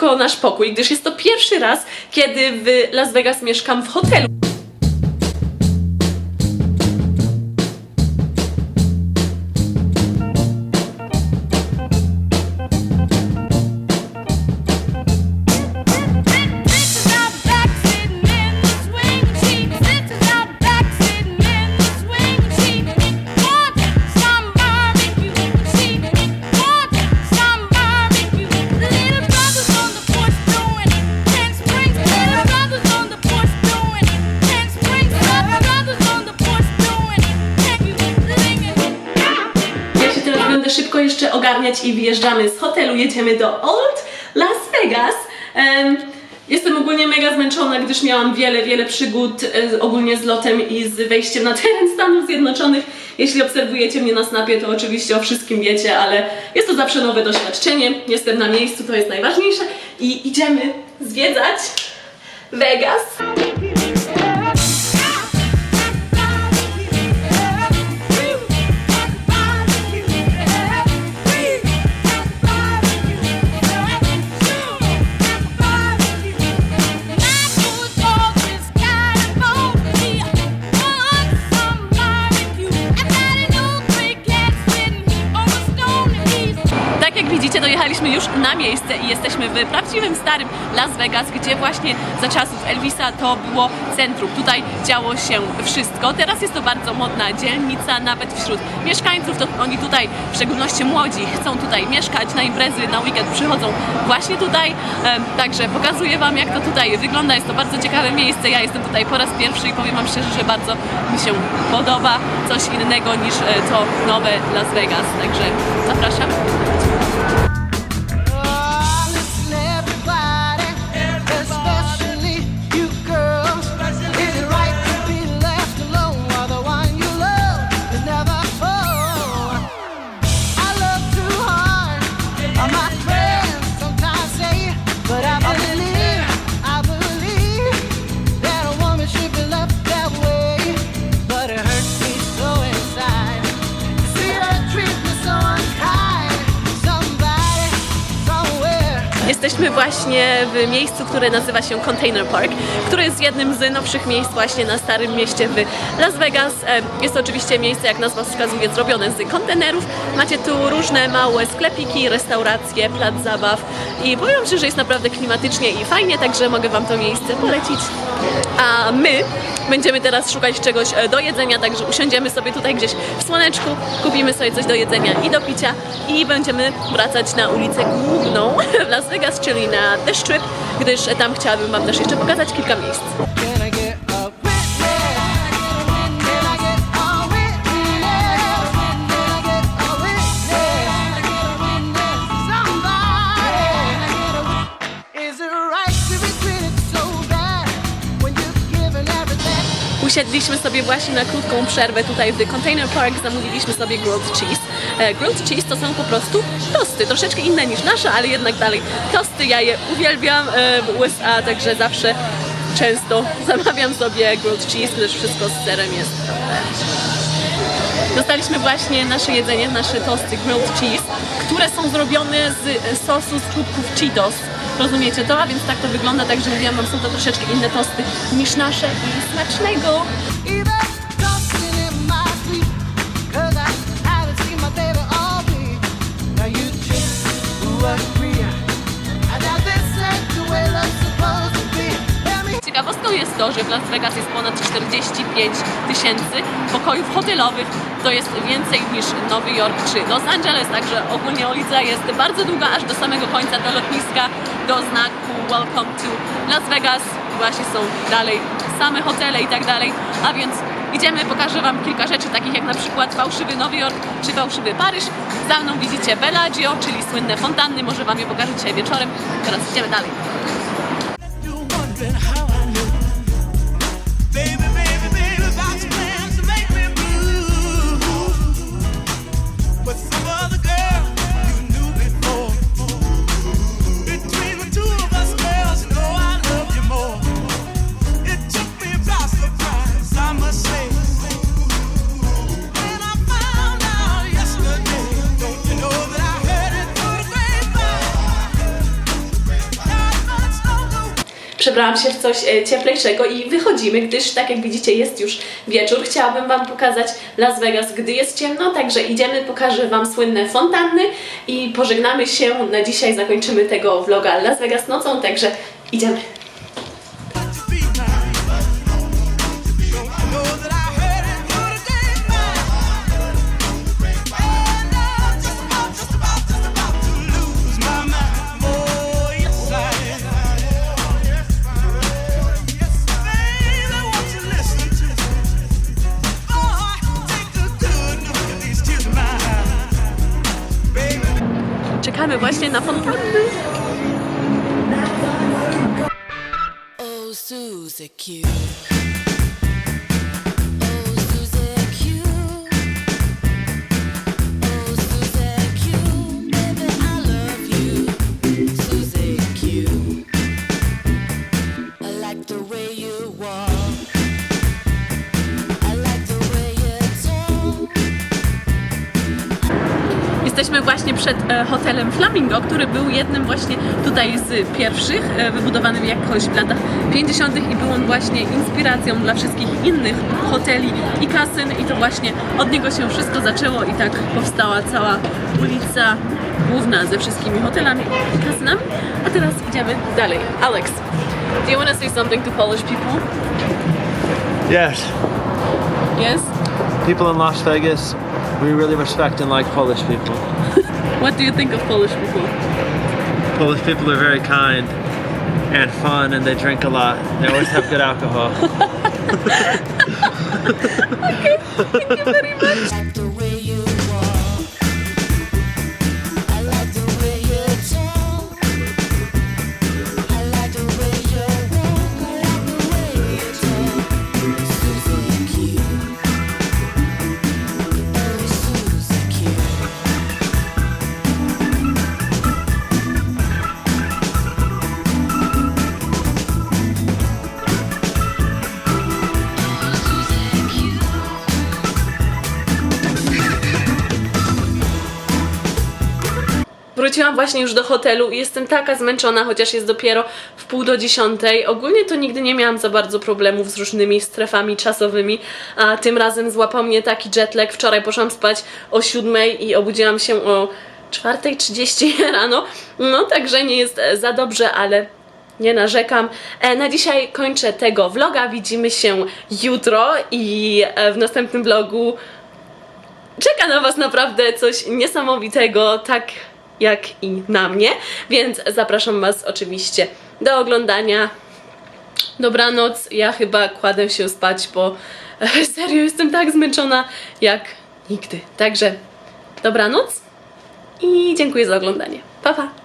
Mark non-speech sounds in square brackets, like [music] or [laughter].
szybko nasz pokój, gdyż jest to pierwszy raz, kiedy w Las Vegas mieszkam w hotelu. Szybko jeszcze ogarniać i wyjeżdżamy z hotelu, jedziemy do Old Las Vegas. Em, Jestem ogólnie mega zmęczona, gdyż miałam wiele, wiele przygód e, ogólnie z lotem i z wejściem na [laughs] teren Stanów Zjednoczonych. Jeśli obserwujecie mnie na snapie, to oczywiście o wszystkim wiecie, ale jest to zawsze nowe doświadczenie. Jestem na miejscu, to jest najważniejsze i idziemy zwiedzać Vegas. Dojechaliśmy już na miejsce i jesteśmy w prawdziwym starym Las Vegas, gdzie właśnie za czasów Elvisa to było centrum. Tutaj działo się wszystko. Teraz jest to bardzo modna dzielnica, nawet wśród mieszkańców. To oni tutaj, w szczególności młodzi, chcą tutaj mieszkać na imprezy, na weekend przychodzą właśnie tutaj. Także pokazuję Wam, jak to tutaj wygląda. Jest to bardzo ciekawe miejsce. Ja jestem tutaj po raz pierwszy i powiem Wam szczerze, że bardzo mi się podoba. Coś innego niż e, to nowe Las Vegas. Także zapraszam. Jesteśmy właśnie w miejscu, które nazywa się Container Park, które jest jednym z nowszych miejsc właśnie na Starym Mieście w Las Vegas. E, Jest to oczywiście miejsce, jak nazwa wskazuje, zrobione z kontenerów. Macie tu różne małe sklepiki, restauracje, plac zabaw i powiem Ci, że jest naprawdę klimatycznie i fajnie, także mogę Wam to miejsce polecić. A my będziemy teraz szukać czegoś e, do jedzenia, także usiądziemy sobie tutaj gdzieś w słoneczku, kupimy sobie coś do jedzenia i do picia i będziemy wracać na ulicę główną [laughs] w Las Vegas, czyli na The Strip, gdyż tam chciałabym Wam też jeszcze pokazać kilka miejsc. Usiedliśmy sobie właśnie na krótką przerwę tutaj w Container Park, zamówiliśmy sobie grilled cheese. E, Grilled cheese to są po prostu tosty, troszeczkę inne niż nasze, ale jednak dalej tosty. Ja je uwielbiam e, w USA, także zawsze często [laughs] zamawiam sobie grilled cheese, gdyż wszystko z serem jest Dostaliśmy właśnie nasze jedzenie, nasze tosty grilled cheese, które są zrobione z sosu z czubków Cheetos. Rozumiecie to? A więc tak to wygląda, także wam, są to troszeczkę inne tosty niż nasze i smacznego! To, że w Las Vegas jest ponad 45 tysięcy pokojów hotelowych. To jest więcej niż Nowy Jork czy Los Angeles, także ogólnie ulica jest bardzo długa, aż do samego końca do lotniska, do znaku Welcome to Las Vegas. Właśnie są dalej same hotele i tak dalej, a więc idziemy, pokażę Wam kilka rzeczy, takich jak na przykład fałszywy Nowy Jork czy fałszywy Paryż. Za mną widzicie Bellagio, czyli słynne fontanny, może Wam je pokażę dzisiaj wieczorem. Teraz idziemy dalej. Przebrałam się w coś e, cieplejszego i wychodzimy, gdyż tak jak widzicie jest już wieczór. Chciałabym Wam pokazać Las Vegas, gdy jest ciemno, także idziemy, pokażę Wam słynne fontanny i pożegnamy się. Na dzisiaj zakończymy tego vloga Las Vegas nocą, także idziemy. Czekamy właśnie na fontanny. Oh, Susie Q. Jesteśmy właśnie przed e, hotelem Flamingo, który był jednym właśnie tutaj z pierwszych, e, wybudowanym jakoś w latach 50. i był on właśnie inspiracją dla wszystkich innych hoteli i kasyn i to właśnie od niego się wszystko zaczęło i tak powstała cała ulica główna ze wszystkimi hotelami i kasynami. A teraz idziemy dalej. Alex, do you want to say something to Polish people? Yes, Yes? people in Las Vegas, we really respect and like Polish people. [laughs] What do you think of Polish people? Polish people are very kind and fun, and they drink a lot. They always have good alcohol. like the way you [laughs] Wróciłam właśnie już do hotelu i jestem taka zmęczona, chociaż jest dopiero w pół do dziesiątej. Ogólnie to nigdy nie miałam za bardzo problemów z różnymi strefami czasowymi, a tym razem złapał mnie taki jetlag. Wczoraj poszłam spać o siódmej i obudziłam się o 4.30 [laughs] rano. No także nie jest e, za dobrze, ale nie narzekam. E, Na dzisiaj kończę tego vloga. Widzimy się jutro i e, w następnym vlogu czeka na Was naprawdę coś niesamowitego, tak jak i na mnie, więc zapraszam Was oczywiście do oglądania. Dobranoc, ja chyba kładę się spać, bo [laughs] serio jestem tak zmęczona jak nigdy. Także dobranoc i dziękuję za oglądanie. Pa, pa!